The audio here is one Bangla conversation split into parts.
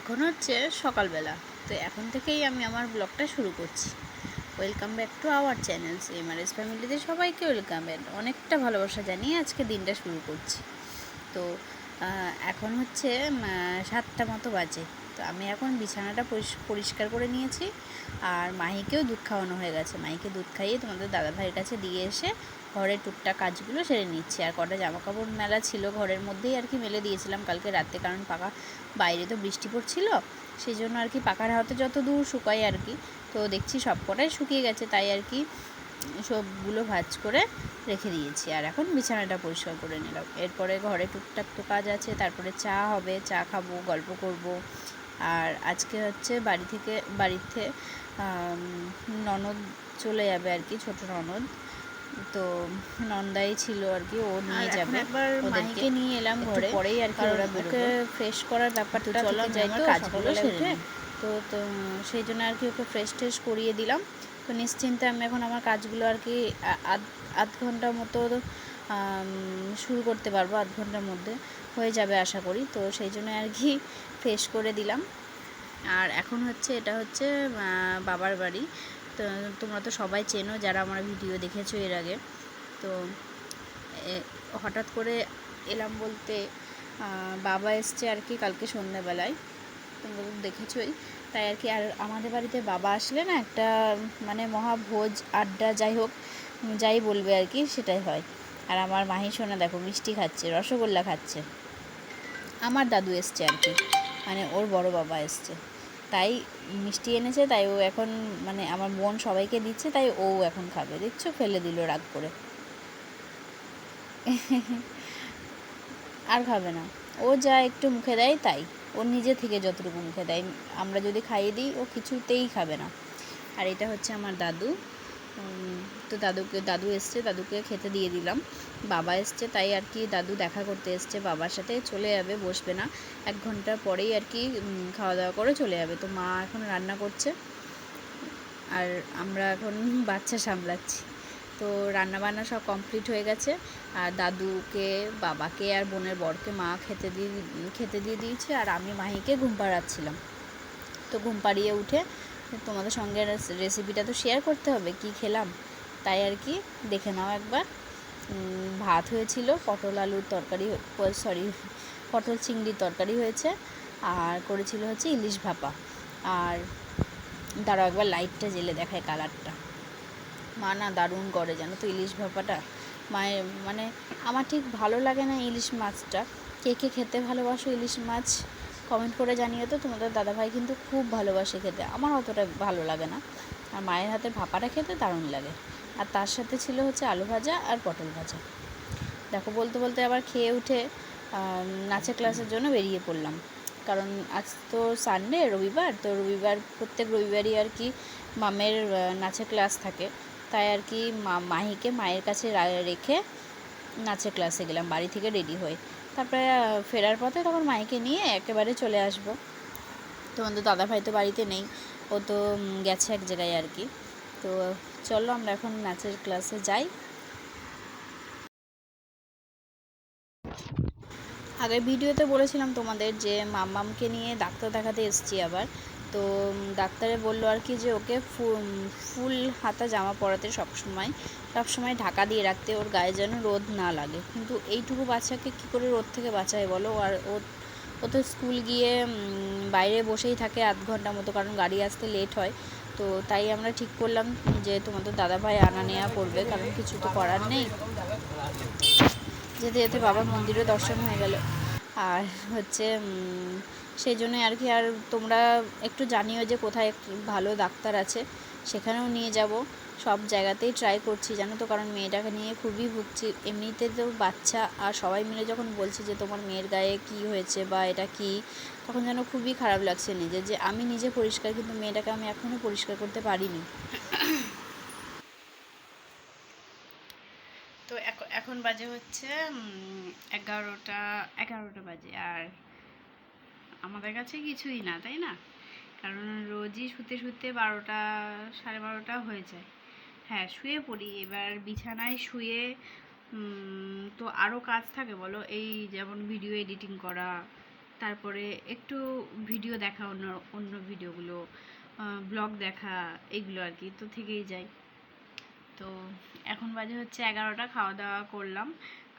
এখন হচ্ছে সকালবেলা। তো এখন থেকেই আমি আমার ব্লগটা শুরু করছি। Welcome back to our channel MRS ফ্যামিলিতে সবাইকে ওয়েলকাম ব্যাক অনেকটা ভালোবাসা জানিয়ে আজকে দিনটা শুরু করছি। তো এখন হচ্ছে সাতটা মতো বাজে। তো আমি এখন বিছানাটা পরিষ- পরিষ্কার করে নিয়েছি। আর মাহিকেও দুধ খাওয়ানো হয়ে গেছে। মাহিকে দুধ খাইয়ে তোমাদের দাদা ভাইয়ের কাছে দিয়ে এসে ঘরের টুকটাক কাজগুলো সেরে নিচ্ছি। আর কটা জামা কাপড় মেলা ছিল ঘরের মধ্যেই আর কি মেলে দিয়েছিলাম কালকে রাতে, কারণ পাকা বাইরে তো বৃষ্টি পড়ছিল। সেই জন্য আর কি পাকার হাতে যত দূর শুকায় আর কি, তো দেখছি সব কটাই শুকিয়ে গেছে। তাই আর কি সবগুলো ভাজ করে রেখে দিয়েছি। আর এখন বিছানাটা পরিষ্কার করে নিলাম। এরপরে ঘরে টুকটাক তো কাজ আছে, তারপরে চা হবে, চা খাব, গল্প করব আর আজকে হচ্ছে বাড়ি থেকে বাড়িতে ননদ চলে যাবে আর কি ছোট ননদ। তো নন্দাই ছিল আর কি ও নিয়ে যাবে ওদেরকে। নিয়ে এলাম ঘরে পরেই আর কি ওরা ওকে বেরোবে। ফ্রেশ করার ব্যাপারটা তো চলো যাই তো কাজগুলো সেরে তো তো সেই জন্য আর কি ওকে ফ্রেশ ট্রেশ করিয়ে দিলাম। তো নিশ্চিন্তে আমি এখন আমার কাজগুলো আর কি আধ আধ ঘণ্টার মতো শুরু করতে পারব আধ ঘণ্টার মধ্যে। হয়ে যাবে আশা করি। তো সেই জন্য আর কি ফ্রেশ করে দিলাম। আর এখন হচ্ছে এটা হচ্ছে বাবার বাড়ি। তো তোমরা তো সবাই চেনো যারা আমার ভিডিও দেখেছ এর আগে। তো হঠাৎ করে এলাম বলতে বাবা এসছে আর কি কালকে সন্ধ্যাবেলায়। তোমরা তো দেখেছোই। তাই আর কি, আর আমাদের বাড়িতে বাবা আসলে না একটা মানে মহাভোজ আড্ডা যাই হোক, যাই বলবে আর কি, সেটাই হয়। আর আমার মাহি সোনা দেখো মিষ্টি খাচ্ছে, রসগোল্লা খাচ্ছে। আমার দাদু এসছে আর কি মানে ওর বড় বাবা এসছে। তাই মিষ্টি এনেছে, তাই ও এখন মানে আমার বোন সবাইকে দিচ্ছে, তাই ও এখন খাবে। দেখছ, ফেলে দিল রাগ করে। আর খাবে না। ও যা একটু মুখে দেয়, তাই। ও নিজে থেকে যতটুকু মুখে দেয়। আমরা যদি খাইয়ে দিই, ও কিছুতেই খাবে না। আর এটা হচ্ছে আমার দাদু। তো দাদুকে, দাদু এসছে, দাদুকে খেতে দিয়ে দিলাম। বাবা এসছে, তাই আর কি দাদু দেখা করতে এসছে, বাবার সাথে চলে যাবে, বসবে না। এক ঘণ্টা পরেই আর কি খাওয়া দাওয়া করে চলে যাবে। তো মা এখন রান্না করছে, আর আমরা এখন বাচ্চা সামলাচ্ছি। তো রান্না বান্না সব কমপ্লিট হয়ে গেছে, আর দাদুকে, বাবাকে আর বোনের বরকে মা খেতে দিয়ে খেতে দিয়ে দিয়েছে, আর আমি মাহিকে ঘুম পাড়াচ্ছিলাম। তো ঘুম পাড়িয়ে উঠে তোমাদের সঙ্গে রেসিপিটা তো শেয়ার করতে হবে, কি খেলাম? তাই আর কি, দেখে নাও একবার। ভাত হয়েছিল, পটল আলুর তরকারি সরি পটল চিংড়ির তরকারি হয়েছে, আর করেছিল হচ্ছে ইলিশ ভাপা। আর দাঁড়াও একবার লাইটটা জেলে দেখায় কালারটা মা না দারুণ করে, জানো তো ইলিশ ভাপাটা। মায়ের মানে আমার ঠিক ভালো লাগে না ইলিশ মাছটা। কে কে খেতে ভালোবাসো ইলিশ মাছ? কমেন্ট করে জানিয়ে তো তোমাদের দাদাভাই কিন্তু খুব ভালোবাসে খেতে। আমার অতটা ভালো লাগে না। আর মায়ের হাতে ভাপাটা খেতে দারুণ লাগে। আর তার সাথে ছিল হচ্ছে আলু ভাজা আর পটল ভাজা। দেখো, বলতে বলতে আবার খেয়ে উঠে নাচের ক্লাসের জন্য বেরিয়ে পড়লাম। কারণ আজ তো সানডে রবিবার, তো রবিবার, প্রত্যেক রবিবারই আর কি মামের নাচের ক্লাস থাকে। তাই আর কি মা, মাহিকে মায়ের কাছে রেখে নাচের ক্লাসে গেলাম, বাড়ি থেকে রেডি হয়ে। তারপরে ফেরার পথে তখন মাইকে নিয়ে একেবারে চলে আসব। তোমাদের দাদা ভাই তো বাড়িতে নেই, ও তো গেছে এক জায়গায় আর কি। তো চলো, আমরা এখন নাচের ক্লাসে যাই। আগে ভিডিওতে বলেছিলাম তোমাদের যে মাম্মামকে নিয়ে ডাক্তার দেখাতে এসেছি আবার। তো ডাক্তারে বলল আর কি যে ওকে ফুল হাতা জামা পরাতে সবসময় সবসময় ঢাকা দিয়ে রাখতে ওর গায়ে যেন রোদ না লাগে। কিন্তু এইটুকু বাচ্চাকে কী করে রোদ থেকে বাঁচায় বলো? আর ও ও তো স্কুল গিয়ে বাইরে বসেই থাকে আধ ঘণ্টা মতো, কারণ গাড়ি আসতে লেট হয়। তো তাই আমরা ঠিক করলাম যে তোমাদের দাদাভাই আনা নেওয়া করবে, কারণ কিছু তো করার নেই। যেতে যেতে বাবার মন্দিরে দর্শন হয়ে গেল। আর হচ্ছে সেই জন্য আর কি, আর তোমরা একটু জানিও যে কোথায় ভালো ডাক্তার আছে, সেখানেও নিয়ে যাব। সব জায়গাতেই ট্রাই করছি জানো তো, কারণ মেয়েটাকে নিয়ে খুবই ভুগছি। এমনিতে তো বাচ্চা, আর সবাই মিলে যখন বলছি যে তোমার মেয়ের গায়ে কি হয়েছে বা এটা কি, তখন যেন খুবই খারাপ লাগছে নিজে যে আমি নিজে পরিষ্কার, কিন্তু মেয়েটাকে আমি এখনও পরিষ্কার করতে পারিনি তো এখন বাজে হচ্ছে এগারোটা এগারোটা বাজে। আর আমাদের কাছে কিছুই না, তাই না? কারণ রোজই শুতে শুতে বারোটা, সাড়ে বারোটা হয়ে যায়। হ্যাঁ শুয়ে পড়ি। এবার বিছানায় শুয়ে তো আরও কাজ থাকে, বলো? এই যেমন ভিডিও এডিটিং করা, তারপরে একটু ভিডিও দেখা, অন্য অন্য ভিডিওগুলো ব্লগ দেখা, এগুলো আর কি, তো থেকেই যায়। তো এখন বাজে হচ্ছে এগারোটা খাওয়া দাওয়া করলাম।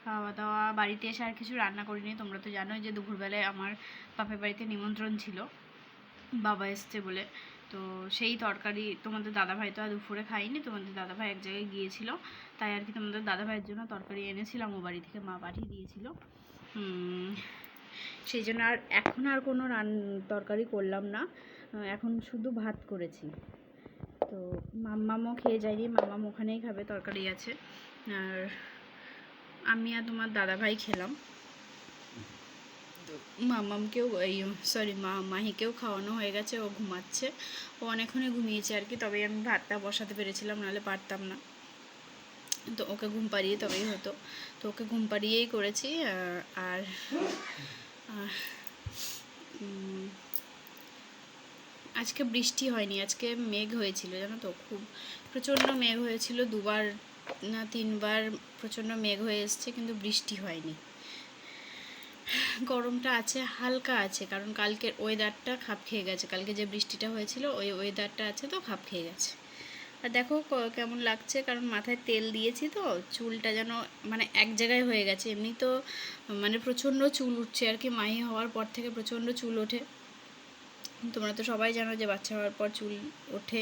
খাওয়া দাওয়া বাড়িতে এসে আর কিছু রান্না করিনি, তোমরা তো জানোই যে দুপুরবেলায় আমার বাপের বাড়িতে নিমন্ত্রণ ছিল। বাবা এসছে বলে। তো সেই তরকারি তোমাদের দাদাভাই তো আর দুপুরে খাইনি তোমাদের দাদাভাই এক জায়গায় গিয়েছিল। তাই আর কি তোমাদের দাদাভাইয়ের জন্য তরকারি এনেছিলাম, ও বাড়ি থেকে মা পাঠিয়ে দিয়েছিল। সেই জন্য আর এখন আর কোনো রান, তরকারি করলাম না। এখন শুধু ভাত করেছি। তো মাম্মামও খেয়ে যায়নি, মাম্মাম ওখানেই খাবে, তরকারি আছে। আর আমি আর তোমার দাদাভাই খেলাম। মামামকেও এই সরি মা, মাহিকেও খাওয়ানো হয়ে গেছে, ও ঘুমাচ্ছে। ও অনেকক্ষণে ঘুমিয়েছে আর কি, তবেই আমি ভাতটা বসাতে পেরেছিলাম, নাহলে পারতাম না। তো ওকে ঘুম পাড়িয়ে তবেই হতো। তো ওকে ঘুম পাড়িয়েই করেছি, আর আজকে বৃষ্টি হয়নি, আজকে মেঘ হয়েছিল, জানো তো, খুব প্রচণ্ড মেঘ হয়েছিল, দুবার না তিনবার প্রচণ্ড মেঘ হয়ে এসছে, কিন্তু বৃষ্টি হয়নি। গরমটা আছে, হালকা আছে, কারণ কালকের ওয়েদারটা খাপ খেয়ে গেছে, কালকে যে বৃষ্টিটা হয়েছিল, ওই ওয়েদারটা আছে তো, খাপ খেয়ে গেছে। আর দেখো কেমন লাগছে, কারণ মাথায় তেল দিয়েছি তো, চুলটা যেন মানে এক জায়গায় হয়ে গেছে, এমনি তো মানে প্রচণ্ড চুল উঠছে, আর কি মাহি হওয়ার পর থেকে প্রচণ্ড চুল ওঠে। তোমরা তো সবাই জানো যে বাচ্চা হওয়ার পর চুল ওঠে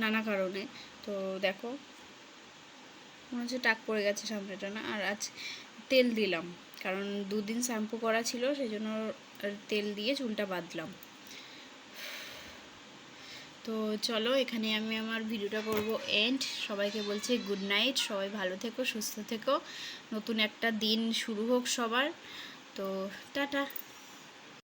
নানা কারণে। তো দেখো, মনে হচ্ছে টাক পড়ে গেছে সামনেটা না? আর আজ তেল দিলাম, কারণ দুদিন শ্যাম্পু করা ছিল সেই জন্য তেল দিয়ে চুলটা বাঁধলাম। তো চলো এখানে আমি আমার ভিডিওটা করব এন্ড সবাইকে বলছি গুড নাইট সবাই ভালো থেকো, সুস্থ থেকো। নতুন একটা দিন শুরু হোক সবার। তো টাটা।